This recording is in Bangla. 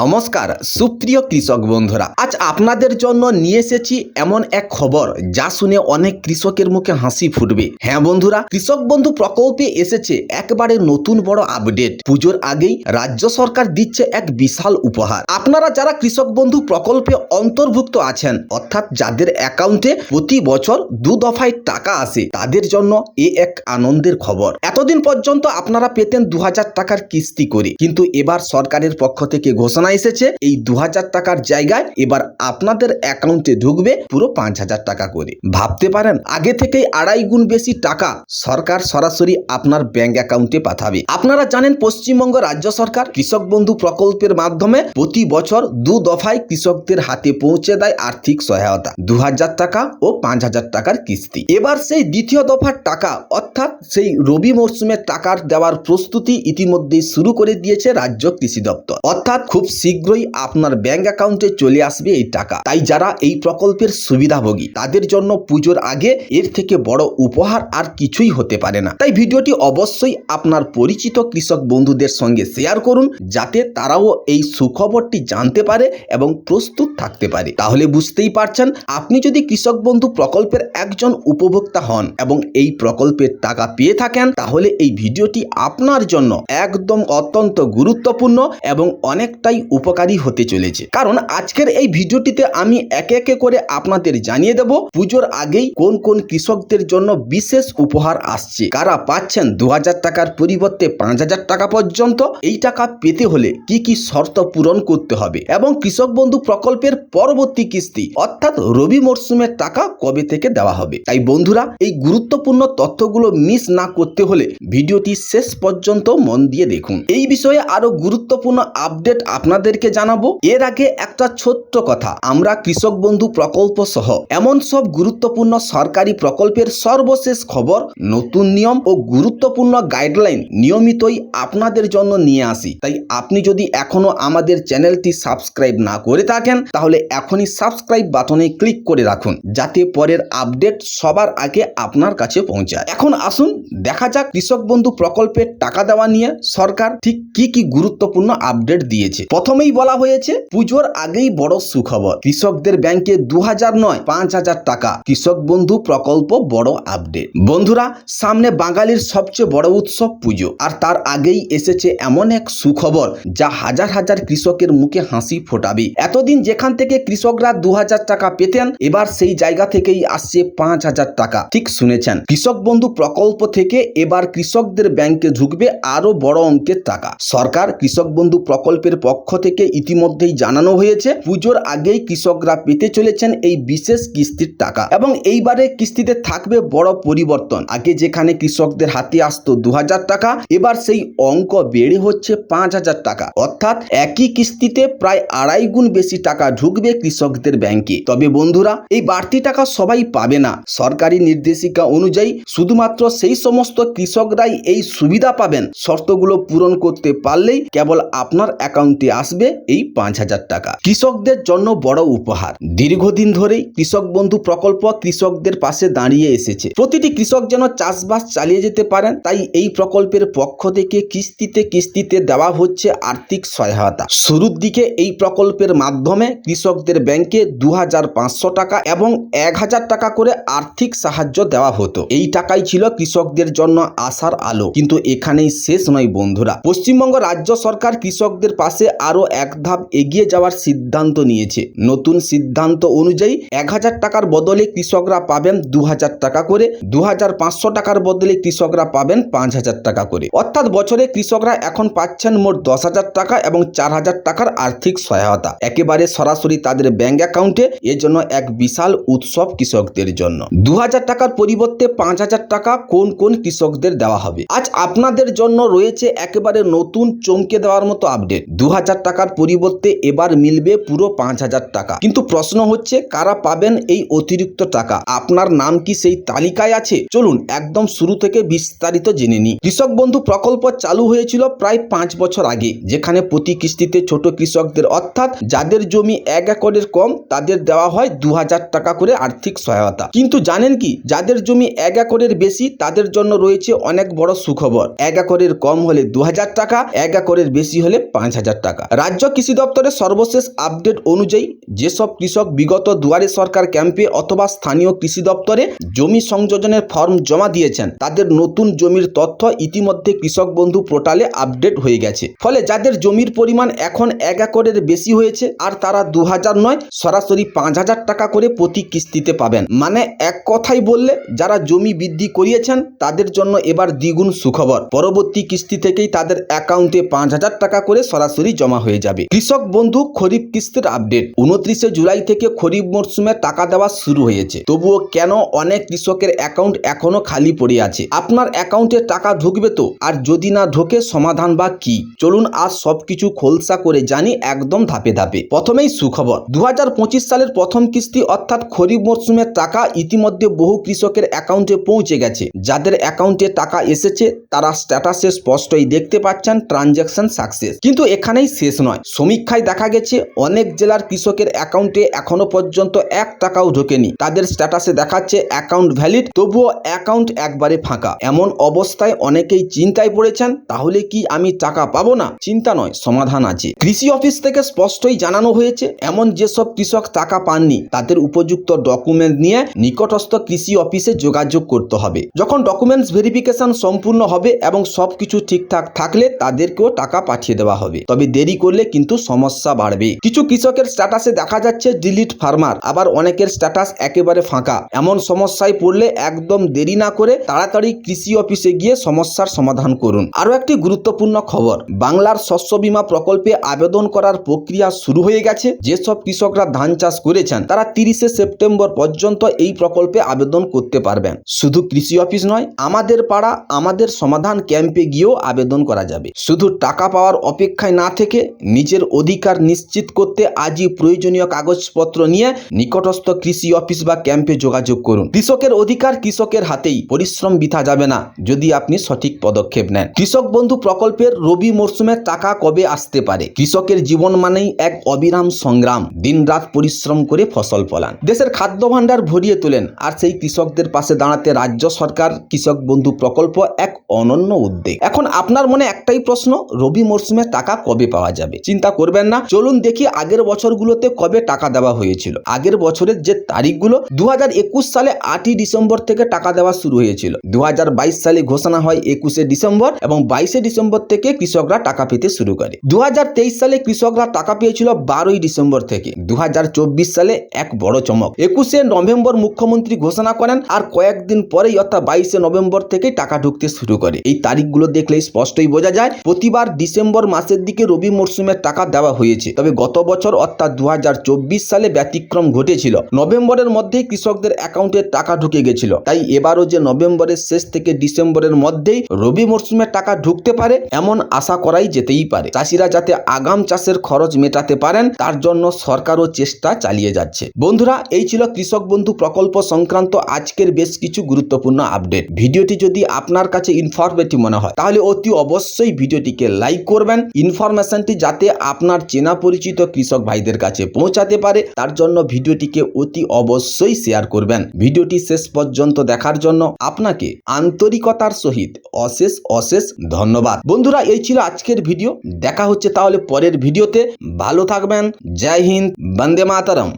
নমস্কার, সুপ্রিয় কৃষক বন্ধুরা। আজ আপনাদের জন্য নিয়ে এসেছি এমন এক খবর, যা শুনে অনেক কৃষকের মুখে হাসি ফুটবে। হ্যাঁ বন্ধুরা, কৃষক বন্ধু প্রকল্পে এসেছে একবারে নতুন বড় আপডেট। পুজোর আগেই রাজ্য সরকার দিচ্ছে এক বিশাল উপহার। আপনারা যারা কৃষক বন্ধু প্রকল্পে অন্তর্ভুক্ত আছেন, অর্থাৎ যাদের অ্যাকাউন্টে প্রতি বছর দু দফায় টাকা আসে, তাদের জন্য এ এক আনন্দের খবর। এতদিন পর্যন্ত আপনারা পেতেন দু হাজার টাকার কিস্তি করে। কিন্তু এবার সরকারের পক্ষ থেকে ঘোষণা এসেছে, এই দু হাজার টাকার জায়গায় এবার আপনাদের অ্যাকাউন্টে ঢুকবে পুরো পাঁচ হাজার টাকা করে। ভাবতে পারেন, আগে থেকেই আড়াই গুণ বেশি টাকা সরকার সরাসরি আপনার ব্যাংক অ্যাকাউন্টে পাঠাবে। আপনারা জানেন, পশ্চিমবঙ্গ রাজ্য সরকার কৃষক বন্ধু প্রকল্পের মাধ্যমে প্রতি বছর দু দফায় কৃষকদের হাতে পৌঁছে দেয় আর্থিক সহায়তা দু হাজার টাকা ও পাঁচ হাজার টাকার কিস্তি। এবার সেই দ্বিতীয় দফার টাকা, অর্থাৎ সেই রবি মরশুমের টাকার দেওয়ার প্রস্তুতি ইতিমধ্যেই শুরু করে দিয়েছে রাজ্য কৃষি দপ্তর। অর্থাৎ খুব শীঘ্রই আপনার ব্যাংক অ্যাকাউন্টে চলে আসবে এই টাকা। তাই যারা এই প্রকল্পের সুবিধাভোগী, তাদের জন্য পুজোর আগে এর থেকে বড় উপহার আর কিছুই হতে পারে না। তাই ভিডিওটি অবশ্যই আপনার পরিচিত কৃষক বন্ধুদের সঙ্গে শেয়ার করুন, যাতে তারাও এই সুখবরটি জানতে পারে এবং প্রস্তুত থাকতে পারে। তাহলে বুঝতেই পারছেন, আপনি যদি কৃষক বন্ধু প্রকল্পের একজন উপভোক্তা হন এবং এই প্রকল্পের টাকা পেয়ে থাকেন, তাহলে এই ভিডিওটি আপনার জন্য একদম অত্যন্ত গুরুত্বপূর্ণ এবং অনেকটাই উপকারী হতে চলেছে। কারণ আজকের এই ভিডিওটিতে আমি একে একে করে আপনাদের জানিয়ে দেব পুজোর আগেই কোন কোন কৃষকদের জন্য বিশেষ উপহার আসছে। কারা পাচ্ছেন দু হাজার টাকার পরিবর্তে পাঁচ হাজার টাকা পর্যন্ত? এই টাকা পেতে হলে কি কি শর্ত পূরণ করতে হবে এবং কৃষক বন্ধু প্রকল্পের পরবর্তী কিস্তি অর্থাৎ রবি মরশুমের টাকা কবে থেকে দেওয়া হবে? তাই বন্ধুরা, এই গুরুত্বপূর্ণ তথ্যগুলো মিস না করতে হলে ভিডিওটি শেষ পর্যন্ত মন দিয়ে দেখুন। এই বিষয়ে আরও গুরুত্বপূর্ণ আপডেট আপনাদেরকে জানাব, এর আগে একটা ছোট্ট কথা। আমরা কৃষক বন্ধু প্রকল্প সহ এমন সব গুরুত্বপূর্ণ সরকারি প্রকল্পের সর্বশেষ খবর, নতুন নিয়ম ও গুরুত্বপূর্ণ গাইডলাইন নিয়মিতই আপনাদের জন্য নিয়ে আসি। তাই আপনি যদি এখনও আমাদের চ্যানেলটি সাবস্ক্রাইব না করে থাকেন, তাহলে এখনই সাবস্ক্রাইব বাটনে ক্লিক করে রাখুন, যাতে পরের আপডেট সবার আগে আপনার কাছে পৌঁছায়। এখন আসুন, দেখা যাক কৃষক বন্ধু প্রকল্পের টাকা দেওয়া নিয়ে সরকার ঠিক কি কি গুরুত্বপূর্ণ আপডেট দিয়েছে। প্রথমেই বলা হয়েছে, পুজোর আগেই বড় সুখবর। কৃষকদের ব্যাংকে দু হাজার নয় পাঁচ হাজার টাকা। কৃষক বন্ধু প্রকল্প বড় আপডেট। বন্ধুরা, সামনে বাঙালির সবচেয়ে বড় উৎসব পুজো। আর তার আগেই এসেছে এমন এক সুখবর, যা হাজার হাজার কৃষকের মুখে হাসি ফোটাবে। এতদিন যেখান থেকে কৃষকরা দু হাজার টাকা পেতেন, এবার সেই জায়গা থেকেই আসছে পাঁচ হাজার টাকা। ঠিক শুনেছেন, কৃষক বন্ধু প্রকল্প থেকে এবার কৃষকদের ব্যাংকে ঢুকবে আরও বড় অঙ্কের টাকা। সরকার কৃষক বন্ধু প্রকল্পের পক্ষ থেকে ইতিমধ্যেই জানানো হয়েছে, পুজোর আগেই কৃষকরা পেতে চলেছেন এই বিশেষ কিস্তির টাকা। এবং এইবারে কিস্তিতে থাকবে বড় পরিবর্তন। আগে যেখানে কৃষকদের হাতে আসতো দু হাজার টাকা, এবার সেই অঙ্ক বেড়ে হচ্ছে পাঁচ হাজার টাকা। অর্থাৎ একই কিস্তিতে প্রায় আড়াই গুণ বেশি টাকা ঢুকবে কৃষকদের ব্যাংকে। তবে বন্ধুরা, এই বাড়তি টাকা সবাই পাবে না। সরকারি নির্দেশিকা অনুযায়ী শুধুমাত্র সেই সমস্ত কৃষকরাই এই সুবিধা পাবেন। শর্তগুলো পূরণ করতে পারলেই কেবল আপনার অ্যাকাউন্টে আসবে এই পাঁচ হাজার টাকা। কৃষকদের জন্য বড় উপহার। দীর্ঘদিন ধরেই কৃষক বন্ধু প্রকল্প কৃষকদের পাশে দাঁড়িয়ে এসেছে। প্রতিটি কৃষক যেন চাষবাস চালিয়ে যেতে পারেন, তাই এই প্রকল্পের পক্ষ থেকে কিস্তিতে কিস্তিতে দেওয়া হচ্ছে আর্থিক সহায়তা। শুরুর দিকে এই প্রকল্পের মাধ্যমে কৃষকদের ব্যাংকে দু টাকা এবং এক হাজার টাকা করে আর্থিক সাহায্য দেওয়া হতো। এই টাকাই ছিল কৃষকদের জন্য আশার আলো। কিন্তু এখানেই শেষ নয় বন্ধুরা। পশ্চিমবঙ্গ রাজ্য সরকার কৃষকদের পাশে আরও এক ধাপ এগিয়ে যাওয়ার সিদ্ধান্ত নিয়েছে। নতুন সিদ্ধান্ত অনুযায়ী এক হাজার টাকার বদলে কৃষকরা পাবেন দু হাজার টাকা করে, দু হাজার পাঁচশো টাকার বদলে কৃষকরা পাবেন পাঁচ হাজার টাকা করে। অর্থাৎ বছরে কৃষকরা এখন পাচ্ছেন মোট দশ হাজার টাকা এবং চার হাজার টাকার আর্থিক সহায়তা। একেবারে সরাসরি তাদের ব্যাংক অ্যাকাউন্টে এর জন্য এক বিশাল উৎসব কৃষকদের জন্য। দু হাজার টাকার পরিবর্তে পাঁচ হাজার টাকা কোন কোন কৃষকদের দেওয়া হবে? আজ আপনাদের জন্য রয়েছে একেবারে নতুন চমকে দেওয়ার মতো আপডেট। দু হাজার টাকার পরিবর্তে এবার মিলবে পুরো পাঁচ হাজার টাকা। কিন্তু প্রশ্ন হচ্ছে, কারা পাবেন এই অতিরিক্ত টাকা? আপনার নাম কি সেই তালিকায় আছে? চলুন একদম শুরু থেকে বিস্তারিত জেনে নিই। কৃষক বন্ধু প্রকল্প চালু হয়েছিল প্রায় পাঁচ বছর আগে, যেখানে প্রতি কিস্তিতে ছোট কৃষকদের, অর্থাৎ যাদের জমি এক এক একরের কম, তাদের দেওয়া হয় দু হাজার টাকা করে আর্থিক সহায়তা। কিন্তু জানেন কি, যাদের জমি এক একরের বেশি, তাদের জন্য রয়েছে অনেক বড় সুখবর। এক একরের কম হলে দু হাজার টাকা, এক একরের বেশি হলে পাঁচ হাজার টাকা। রাজ্য কৃষি দপ্তরের সর্বশেষ আপডেট অনুযায়ী যেসব কৃষক বিগত দুয়ারে সরকার ক্যাম্পে অথবা স্থানীয় কৃষি দপ্তরে জমি সংযোজনের ফর্ম জমা দিয়েছেন, তাদের নতুন জমির তথ্য ইতিমধ্যে কৃষক বন্ধু পোর্টালে আপডেট হয়ে গেছে। ফলে যাদের জমির পরিমাণ এখন এক একরের বেশি হয়েছে আর তারা দু হাজার নয়, সরাসরি পাঁচ হাজার টাকা করে প্রতি কিস্তিতে পাবেন। মানে এক কথাই বললে, যারা জমি বৃদ্ধি করিয়েছেন, তাদের জন্য এবার দ্বিগুণ সুখবর। পরবর্তী কিস্তি থেকেই তাদের অ্যাকাউন্টে পাঁচ হাজার টাকা করে সরাসরি জমা হয়ে যাবে। কৃষক বন্ধু খরিফ কিস্তির আপডেট উনত্রিশে জুলাই থেকে খরিফ মরশুমে টাকা দেওয়া শুরু হয়েছে। তবুও কেন অনেক কৃষকের অ্যাকাউন্ট এখনও খালি পড়ে আছে? আপনার অ্যাকাউন্টে টাকা ঢুকবে তো? আর যদি না ঢোকে, সমাধান বা কি? চলুন আজ সবকিছু খোলসা করে জানি একদম ধাপে ধাপে। প্রথমেই সুখবর। দু হাজার পঁচিশ সালের প্রথম কিস্তি অর্থাৎ খরিফ মরশুমের টাকা ইতিমধ্যে বহু কৃষকের অ্যাকাউন্টে পৌঁছে গেছে। যাদের অ্যাকাউন্টে টাকা এসেছে, তারা স্ট্যাটাসে স্পষ্টই দেখতে পাচ্ছেন ট্রানজ্যাকশন সাকসেস কিন্তু এখানেই শেষ নয়। সমীক্ষায় দেখা গেছে, অনেক জেলার কৃষকের অ্যাকাউন্টে এখনও পর্যন্ত এক টাকাও ঢোকেনি। তাদের স্ট্যাটাসে দেখাচ্ছে, অ্যাকাউন্ট ভ্যালিড, তবুও অ্যাকাউন্ট একবারে ফাঁকা। এমন অবস্থায় অনেকেই চিন্তায় পড়েছেন, তাহলে কি আমি টাকা পাবো না? চিন্তা নয়, সমাধান আছে। কৃষি অফিস থেকে স্পষ্টই জানানো হয়েছে, এমন যেসব কৃষক টাকা পাননি, তাদের উপযুক্ত ডকুমেন্ট নিয়ে নিকটস্থ কৃষি অফিসে যোগাযোগ করতে হবে। যখন ডকুমেন্টস ভেরিফিকেশন সম্পূর্ণ হবে এবং সবকিছু ঠিকঠাক থাকলে তাদেরকেও টাকা পাঠিয়ে দেওয়া হবে। তবে দেরি করলে কিন্তু সমস্যা বাড়বে। কিছু কৃষকের স্ট্যাটাসে দেখা যাচ্ছে ডিলিট ফার্মার আবার অনেকের স্ট্যাটাস একেবারে ফাঁকা। এমন সমস্যায় পড়লে একদম দেরি না করে তাড়াতাড়ি কৃষি অফিসে গিয়ে সমস্যার সমাধান করুন। আরও একটি গুরুত্বপূর্ণ খবর, বাংলার শস্য বীমা প্রকল্পে আবেদন করার প্রক্রিয়া শুরু হয়ে গেছে। যেসব কৃষকরা ধান চাষ করেছেন, তারা তিরিশে সেপ্টেম্বর পর্যন্ত এই প্রকল্পে আবেদন করতে পারবেন। শুধু কৃষি অফিস নয়, আমাদের পাড়া, আমাদের সমাধান ক্যাম্পে গিয়েও আবেদন করা যাবে। শুধু টাকা পাওয়ার অপেক্ষায় না থেকে নিজের অধিকার নিশ্চিত করতে আজই প্রয়োজনীয় কাগজপত্র নিয়ে নিকটস্থ কৃষি অফিস বা ক্যাম্পে যোগাযোগ করুন। কৃষকের অধিকার কৃষকের হাতেই, পরিশ্রম বিথা যাবে না, যদি আপনি সঠিক পদক্ষেপ নেন। কৃষক বন্ধু প্রকল্পের রবি মরশুমে টাকা কবে আসতে পারে? কৃষকের জীবন মানেই এক অবিরাম সংগ্রাম। দিনরাত পরিশ্রম করে ফসল ফলান। দেশের খাদ্য ভাণ্ডার ভরিয়ে তোলেন, আর সেই কৃষকদের পাশে দাঁড়াতে রাজ্য সরকার, কৃষক বন্ধু প্রকল্প এক অনন্য উদ্যোগ। এখন আপনার মনে একটাই প্রশ্ন, রবি মরশুমে টাকা কবে পাওয়া যাবে। চিন্তা করবেন না, চলুন দেখি আগের বছরগুলোতে কবে টাকা দেওয়া হয়েছিল। আগের বছরের যে তারিখগুলো দু সালে আটই ডিসেম্বর থেকে টাকা দেওয়া শুরু হয়েছিল। দু সালে ঘোষণা হয় একুশে ডিসেম্বর এবং বাইশে ডিসেম্বর থেকে কৃষকরা টাকা পেতে শুরু করে। দু সালে কৃষকরা টাকা পেয়েছিল বারোই ডিসেম্বর থেকে। দু হাজার চব্বিশ সালে এক বড় চমক। একুশে নভেম্বর মুখ্যমন্ত্রী ঘোষণা করেন, আর কয়েকদিন পরেই অর্থাৎ বাইশে নভেম্বর থেকে টাকা ঢুকতে শুরু করে। এই তারিখগুলো দেখলে স্পষ্টই বোঝা যায়, প্রতিবার ডিসেম্বর মাসের দিকে রবি মরশুমের টাকা দেওয়া হয়েছে। তবে গত বছর অর্থাৎ দুহাজার চব্বিশ সালে ব্যতিক্রম ঘটেছিল। নভেম্বরের মধ্যেই কৃষকদের অ্যাকাউন্টে টাকা ঢুকে গেছিল। তাই এবারও যে নভেম্বরের শেষ থেকে ডিসেম্বরের মধ্যেই রবি মরশুমে টাকা ঢুকতে পারে, এমন আশা করাই যেতেই পারে। চাষিরা যাতে আগাম চাষের খরচ মেটাতে পারেন, তার জন্য সরকারও চেষ্টা চালিয়ে যাচ্ছে। বন্ধুরা, এই ছিল কৃষক বন্ধু প্রকল্প সংক্রান্ত আজকের বেশ কিছু গুরুত্বপূর্ণ আপডেট। ভিডিওটি যদি আপনার কাছে ইনফরমেটিভ মনে হয়, তাহলে অতি অবশ্যই ভিডিওটিকে লাইক করবেন। ইনফরমেশনটি যাতে আপনার চেনা পরিচিত কৃষক ভাইদের কাছে পৌঁছাতে পারে, তার জন্য ভিডিওটিকে অতি অবশ্যই শেয়ার করবেন। ভিডিওটি শেষ পর্যন্ত দেখার জন্য আপনাকে আন্তরিকতার সহিত অশেষ অশেষ ধন্যবাদ। বন্ধুরা, এই ছিল আজকের ভিডিও। দেখা হচ্ছে তাহলে পরের ভিডিওতে। ভালো থাকবেন। জয় হিন্দ। বন্দে মাতারম।